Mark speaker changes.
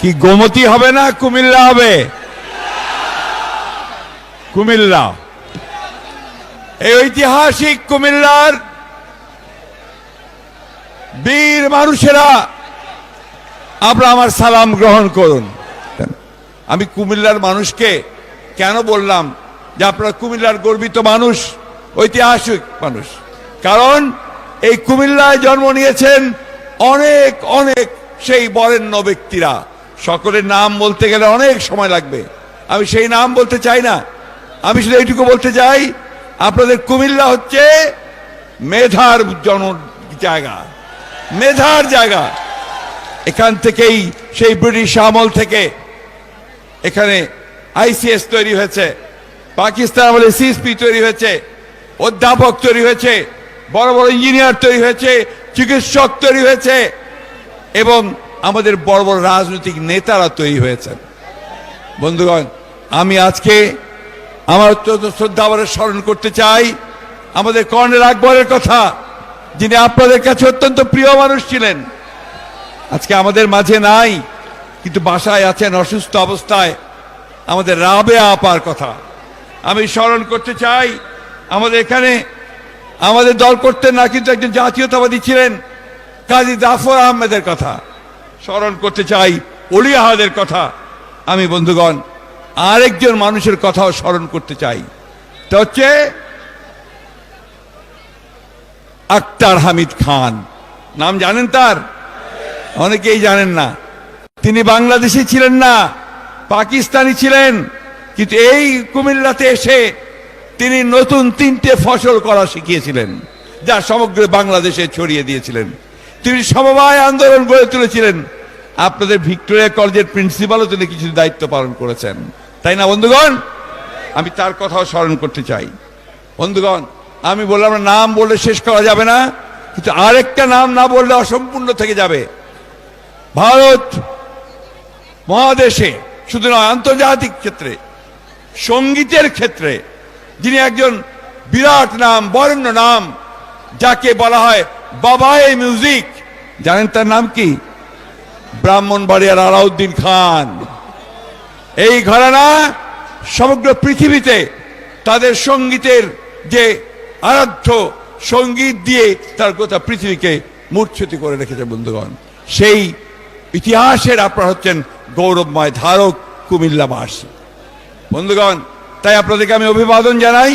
Speaker 1: কি গোমতী হবে না কুমিল্লা হবে? কুমিল্লা। এই ঐতিহাসিক কুমিল্লার বীর মানুষেরা আপনারা আমার সালাম গ্রহণ করুন। আমি কুমিল্লার মানুষকে কেন বললাম যে আপনারা কুমিল্লার গর্বিত মানুষ, ঐতিহাসিক মানুষ? কারণ এই কুমিল্লায় জন্ম নিয়েছেন অনেক অনেক সেই বরেণ্য ব্যক্তিরা। সকলের নাম বলতে গেলে অনেক সময় লাগবে। আমি সেই নাম বলতে চাই না। আমি শুধু এইটুকু বলতে চাই, আপনাদের কুমিল্লা হচ্ছে মেধার জন জায়গা। মেধার জায়গা। এখান থেকেই সেই ব্রিটিশ আমল থেকে এখানে আইসিএস তৈরি হয়েছে, পাকিস্তান আমলে সিএসপি তৈরি হয়েছে, অধ্যাপক তৈরি হয়েছে, বড় বড় ইঞ্জিনিয়ার তৈরি হয়েছে, চিকিৎসক তৈরি হয়েছে এবং আমাদের বড় বড় রাজনৈতিক নেতারা তৈরি হয়েছেন। বন্ধুগণ, আমি আজকে আমার অত্যন্ত শ্রদ্ধাভরে স্মরণ করতে চাই আমাদের কর্নেল আকবরের কথা, যিনি আপনাদের কাছে অত্যন্ত প্রিয় মানুষ ছিলেন। আজকে আমাদের মাঝে নাই, কিন্তু বাসায় আছেন অসুস্থ অবস্থায় আমাদের রাবে আপার কথা। আমি স্মরণ করতে চাই, আমাদের এখানে আমাদের দল করতেন না, কিন্তু একজন জাতীয়তাবাদী ছিলেন, কাজী জাফর আহমেদের কথা। স্মরণ করতে চাই অলি আহাদের কথা। আমি বন্ধুগণ, আরেকজন মানুষের কথাও স্মরণ করতে চাই। তা হচ্ছে আক্তার হামিদ খান। নাম জানেন তার? অনেকেই জানেন না। তিনি বাংলাদেশি ছিলেন না, পাকিস্তানি ছিলেন, কিন্তু এই কুমিল্লাতে এসে তিনি নতুন তিনটে ফসল করা শিখিয়েছিলেন, যা সমগ্র বাংলাদেশে ছড়িয়ে দিয়েছিলেন। তিনি সমবায় আন্দোলন গড়ে তুলেছিলেন। আপনাদের ভিক্টোরিয়া কলেজের প্রিন্সিপালও তিনি কিছু দায়িত্ব পালন করেছেন। তাই না, বন্ধুগণ? আমি তার কথাও স্মরণ করতে চাই। বন্ধুগণ, আমি বললাম নাম বললে শেষ করা যাবে না, কিন্তু আরেকটা নাম না বললে অসম্পূর্ণ থেকে যাবে। ভারত মহাদেশে, শুধু নয়, আন্তর্জাতিক ক্ষেত্রে, সঙ্গীতের ক্ষেত্রে, যিনি একজন বিরাট নাম, বরেণ্য নাম, যাকে বলা হয় বাবায়ে মিউজিক জানেন তার নাম কি? ব্রাহ্মণবাড়িয়ার আলাউদ্দিন খান। এই ঘরানা সমগ্র পৃথিবীতে তাদের সঙ্গীতের যে আরাধ্য সংগীত দিয়ে তার গোটা পৃথিবীকে মূর্ছিত করে রেখেছে বন্ধুগণ। সেই ইতিহাসের আপনারা হচ্ছেন গৌরবময় ধারক কুমিল্লাবাসী বন্ধুগণ, তাই আপনাদেরকে আমি অভিবাদন জানাই।